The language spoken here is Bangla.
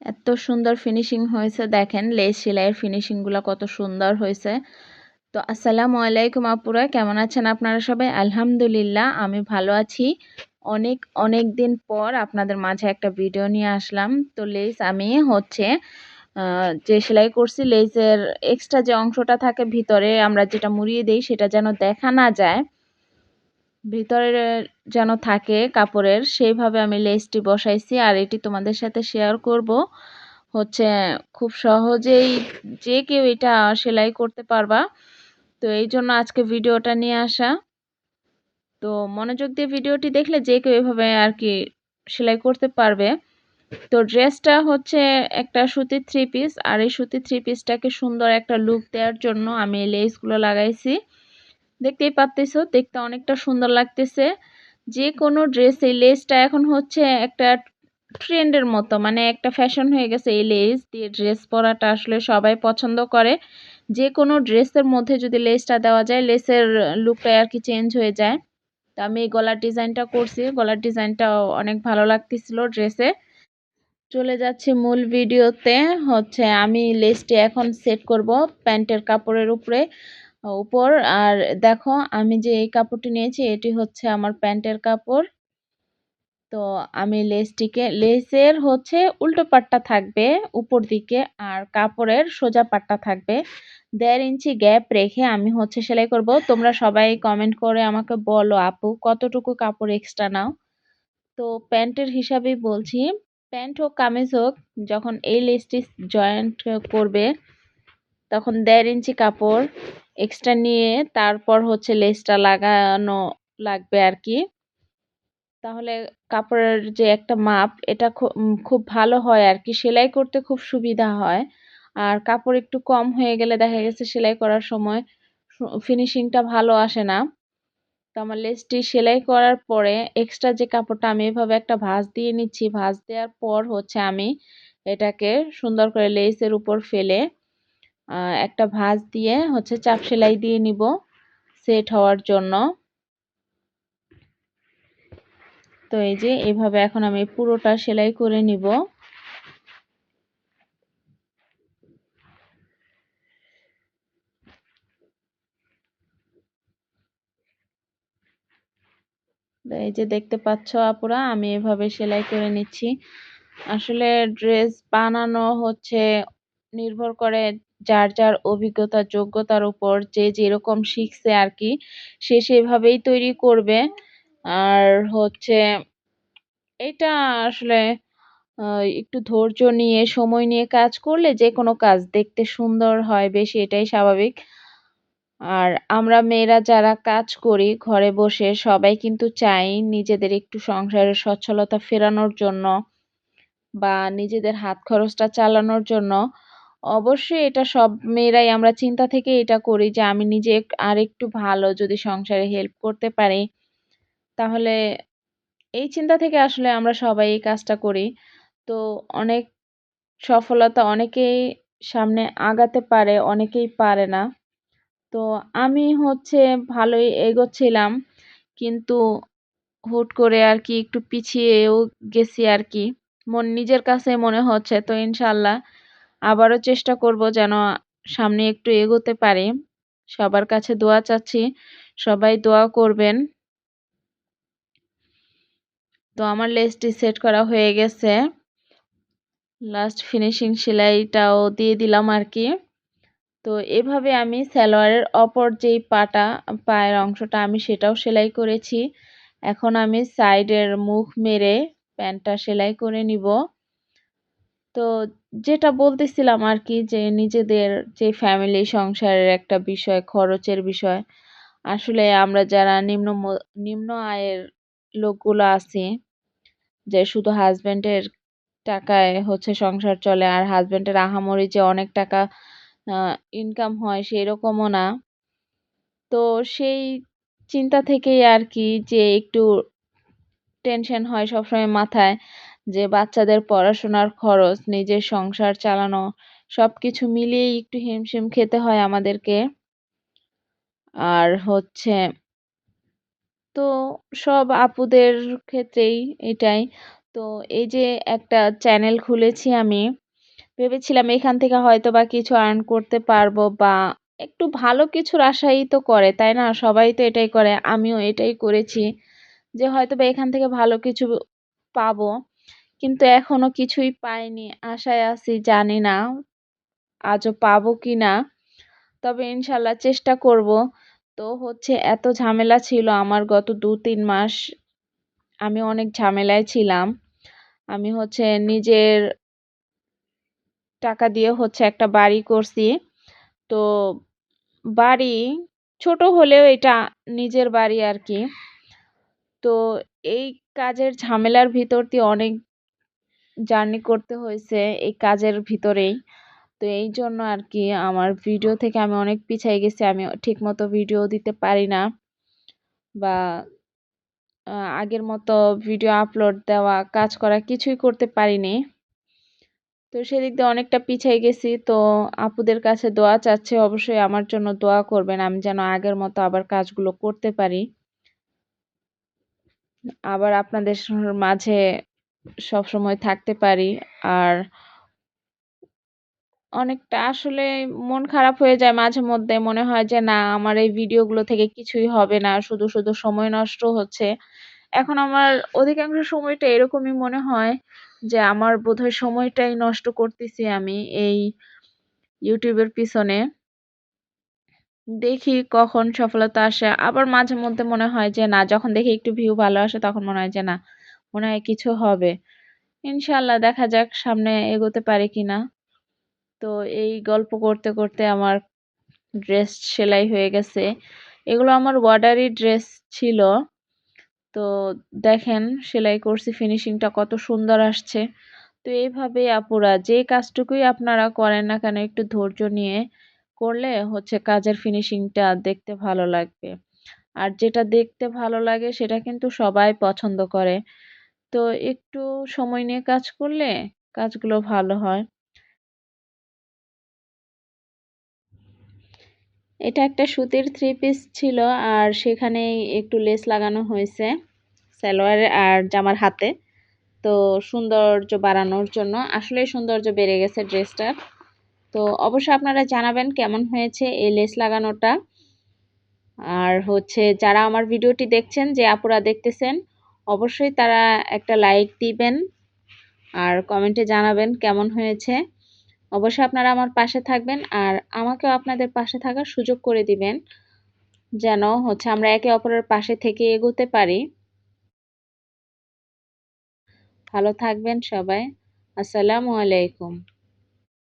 এত সুন্দর ফিনিশিং হয়েছে, দেখেন লেস সেলাইয়ের ফিনিশিংগুলো কত সুন্দর হয়েছে। তো আসসালামু আলাইকুম আপুরা, কেমন আছেন আপনারা সবাই? আলহামদুলিল্লাহ, আমি ভালো আছি। অনেক অনেক দিন পর আপনাদের মাঝে একটা ভিডিও নিয়ে আসলাম। তো লেস আমি হচ্ছে যে সেলাই করছি, লেসের এক্সট্রা যে অংশটা থাকে ভিতরে, আমরা যেটা মুড়িয়ে দিই, সেটা যেন দেখা না যায়। ভিতরে যেন থাকে কাপড়ের, সেইভাবে আমি লেসটি বসাইছি। আর এটি তোমাদের সাথে শেয়ার করব। হচ্ছে, খুব সহজেই যে কেউ এটা সেলাই করতে পারবা। তো এই জন্য আজকে ভিডিওটা নিয়ে আসা। তো মনোযোগ দিয়ে ভিডিওটি দেখলে যে কেউ এভাবে আর কি সেলাই করতে পারবে। তো ড্রেসটা হচ্ছে একটা সুতির থ্রি পিস। আর এই সুতির থ্রি পিসটাকে সুন্দর একটা লুক দেওয়ার জন্য আমি লেসগুলো লাগাইছি। দেখতেই পাচ্তেছো দেখতে অনেকটা সুন্দর লাগতেছে। যে কোনো ড্রেস এই লেসটা এখন হচ্ছে একটা ট্রেন্ডের মতো মানে একটা ফ্যাশন হয়ে গেছে এই লেস দিয়ে ড্রেস পরাটা আসলে সবাই পছন্দ করে। যে কোনো ড্রেসের মধ্যে যদি লেসটা দেওয়া যায় লেসের লুকটা আর কি চেঞ্জ হয়ে যায়। তো আমি এই গলার ডিজাইনটা করছি, গলার ডিজাইনটাও অনেক ভালো লাগতেছিল ড্রেসে চলে যাচ্ছি মূল ভিডিওতে হচ্ছে আমি লেসটি এখন সেট করব, প্যান্টের কাপড়ের উপরে। উপর। আর দেখো, আমি যে এই কাপড়টি নিয়েছি, এটি হচ্ছে আমার প্যান্টের কাপড়। তো আমি লেসটিকে, লেসের হচ্ছে উল্টো পাটটা থাকবে উপর দিকে আর কাপড়ের সোজা পাটটা থাকবে। দেড় ইঞ্চি গ্যাপ রেখে আমি হচ্ছে সেলাই করব। তোমরা সবাই কমেন্ট করে আমাকে বলো, আপু, কতটুকু কাপড় এক্সট্রা নাও? তো প্যান্টের হিসাবেই বলছি, প্যান্ট হোক, কামিজ হোক, যখন এই লেসটি জয়েন্ট করবে, তখন দেড় ইঞ্চি কাপড় এক্সট্রা নিয়ে তারপর হচ্ছে লেসটা লাগানো লাগবে আর কি তাহলে কাপড়ের যে একটা মাপ, এটা খুব ভালো হয় আর কি সেলাই করতে খুব সুবিধা হয়। আর কাপড় একটু কম হয়ে গেলে দেখা গেছে সেলাই করার সময় ফিনিশিংটা ভালো আসে না। তো আমার লেসটি সেলাই করার পরে এক্সট্রা যে কাপড়টা আমি এভাবে একটা ভাঁজ দিয়ে নিচ্ছি, ভাঁজ দেওয়ার পর হচ্ছে আমি এটাকে সুন্দর করে লেসের উপর ফেলে একটা ভাঁজ দিয়ে হচ্ছে চাপ সেলাই দিয়ে নিব সেট হওয়ার জন্য। তো এই যে এভাবে এখন আমি পুরোটা সেলাই করে নিব। এই যে দেখতে পাচ্ছ আপুরা, আমি এভাবে সেলাই করে নিচ্ছি। আসলে ড্রেস বানানো হচ্ছে নির্ভর করে যার যার অভিজ্ঞতা, যোগ্যতার উপর যে যেরকম শিখছে আর কি, সে সেভাবেই তৈরি করবে। আর হচ্ছে এটা আসলে একটু ধৈর্য নিয়ে, সময় নিয়ে কাজ করলে যে কোনো কাজ দেখতে সুন্দর হয়, বেশি এটাই স্বাভাবিক। আর আমরা মেয়েরা যারা কাজ করি, ঘরে বসে, সবাই কিন্তু চাই নিজেদের একটু সংসারের সচ্ছলতা ফেরানোর জন্য বা নিজেদের হাত খরচটা চালানোর জন্য অবশ্যই এটা সব মেয়েরাই, আমরা চিন্তা থেকে এটা করি যে আমি নিজে আর একটু ভালো যদি সংসারে হেল্প করতে পারি। তাহলে এই চিন্তা থেকে আসলে আমরা সবাই এই কাজটা করি। তো অনেক সফলতা অনেকেই সামনে আগাতে পারে, অনেকেই পারে না। তো আমি হচ্ছে ভালোই এগোচ্ছিলাম, কিন্তু হুট করে আর কি একটু পিছিয়েও গেছি আর কি মন নিজের কাছে মনে হচ্ছে, তো ইনশাল্লাহ আবারও চেষ্টা করব যেন সামনে একটু এগোতে পারি। সবার কাছে দোয়া চাচ্ছি। সবাই দোয়া করবেন। তো আমার লেসটি সেট করা হয়ে গেছে। লাস্ট ফিনিশিং সেলাইটাও দিয়ে দিলাম আর কি তো এভাবে আমি সালোয়ারের অপর যেই পাটা, পায়ের অংশটা আমি সেটাও সেলাই করেছি। এখন আমি সাইডের মুখ মেরে প্যান্টটা সেলাই করে নিব। তো যেটা বলতেছিলাম আর কি যে নিজেদের যে ফ্যামিলি সংসারের একটা বিষয়, খরচের বিষয়, আসলে আমরা যারা নিম্ন নিম্ন আয়ের লোকগুলো আছি, যে শুধু হাজব্যান্ডের টাকায় হচ্ছে সংসার চলে আর হাজব্যান্ডের আহামরি যে অনেক টাকা ইনকাম হয় সেরকমও না। তো সেই চিন্তা থেকেই আর কি যে একটু টেনশন হয় সবসময় মাথায়। যে বাচ্চাদের পড়াশোনার খরচ, নিজের সংসার চালানো সব কিছু মিলিয়েই একটু হিমশিম খেতে হয় আমাদেরকে। আর হচ্ছে, তো সব আপুদের ক্ষেত্রেই এটাই। তো এই যে একটা চ্যানেল খুলেছি আমি, ভেবেছিলাম এখান থেকে হয়তো বা কিছু আর্ন করতে পারব বা একটু ভালো কিছুর আশাই তো করে, তাই না? সবাই তো এটাই করে, আমিও এটাই করেছি যে হয়তো বা এখান থেকে ভালো কিছু পাবো। কিন্তু এখনও কিছুই পাইনি, আশায় আছি জানি না আজও পাবো কি না। তবে ইনশাল্লাহ চেষ্টা করব। তো হচ্ছে এত ঝামেলা ছিল আমার গত দু তিন মাস, আমি অনেক ঝামেলায় ছিলাম। আমি হচ্ছে নিজের টাকা দিয়ে হচ্ছে একটা বাড়ি করছি। তো বাড়ি ছোট হলেও এটা নিজের বাড়ি আর কি। তো এই কাজের ঝামেলার ভিতর দিয়ে অনেক জার্নি করতে হয়েছে এই কাজের ভিতরেই। তো এই জন্য আর কি আমার ভিডিও থেকে আমি অনেক পিছিয়ে গেছি, আমি ঠিকমতো ভিডিও দিতে পারি না বা আগের মতো ভিডিও আপলোড দেওয়া, কাজ করা কিছুই করতে পারিনি। তো সেদিক দিয়ে অনেকটা পিছিয়ে গেছি, তো আপুদের কাছে দোয়া চাচ্ছে অবশ্যই আমার জন্য দোয়া করবেন, আমি যেন আগের মতো আবার কাজগুলো করতে পারি। আবার আপনাদের মাঝে সব সময় থাকতে পারি। আর অনেকটা আসলে মন খারাপ হয়ে যায় মাঝে মধ্যে। মনে হয় যে, না, আমার এই ভিডিওগুলো থেকে কিছুই হবে না। শুধু শুধু সময় নষ্ট হচ্ছে। এখন আমার অধিকাংশ সময়টা এরকমই মনে হয় যে, আমার বোধহয় সময়টাই নষ্ট করতেছি আমি এই ইউটিউবের পিছনে। দেখি কখন সফলতা আসে। আবার মাঝে মধ্যে মনে হয় যে, না, যখন দেখি একটু ভিউ ভালো আসে, তখন মনে হয় যে, না মনে হয় কিছু হবে। ইনশাল্লাহ দেখা যাক সামনে এগোতে পারি কিনা। তো এই গল্প করতে করতে আমার ড্রেস সেলাই হয়ে গেছে। এগুলো আমার ওয়ার্ডারি ড্রেস ছিল। তো দেখেন সেলাই করছি ফিনিশিংটা কত সুন্দর আসছে। তো এইভাবে আপুরা যে কাজটুকুই আপনারা করেন না কেন একটু ধৈর্য নিয়ে করলে হচ্ছে কাজের ফিনিশিংটা দেখতে ভালো লাগবে। আর যেটা দেখতে ভালো লাগে সেটা কিন্তু সবাই পছন্দ করে। তো একটু সময় নিয়ে কাজ করলে কাজগুলো ভালো হয়। এটা একটা সুতির থ্রি পিস ছিল আর সেখানে একটু লেস লাগানো হয়েছে সালোয়ার আর জামার হাতে। তো সৌন্দর্য বাড়ানোর জন্য আসলে সৌন্দর্য বেড়ে গেছে ড্রেসটার তো অবশ্যই আপনারা জানাবেন কেমন হয়েছে এই লেস লাগানোটা। আর হচ্ছে যারা আমার ভিডিওটি দেখছেন, যে আপুরা দেখতেছেন অবশ্যই তারা একটা লাইক দিবেন আর কমেন্টে জানাবেন কেমন হয়েছে। অবশ্যই আপনারা আমার পাশে থাকবেন আর আমাকেও আপনাদের পাশে থাকার সুযোগ করে দিবেন যেন হচ্ছে আমরা একে অপরের পাশে থেকে এগোতে পারি। ভালো থাকবেন সবাই। আসসালামু আলাইকুম।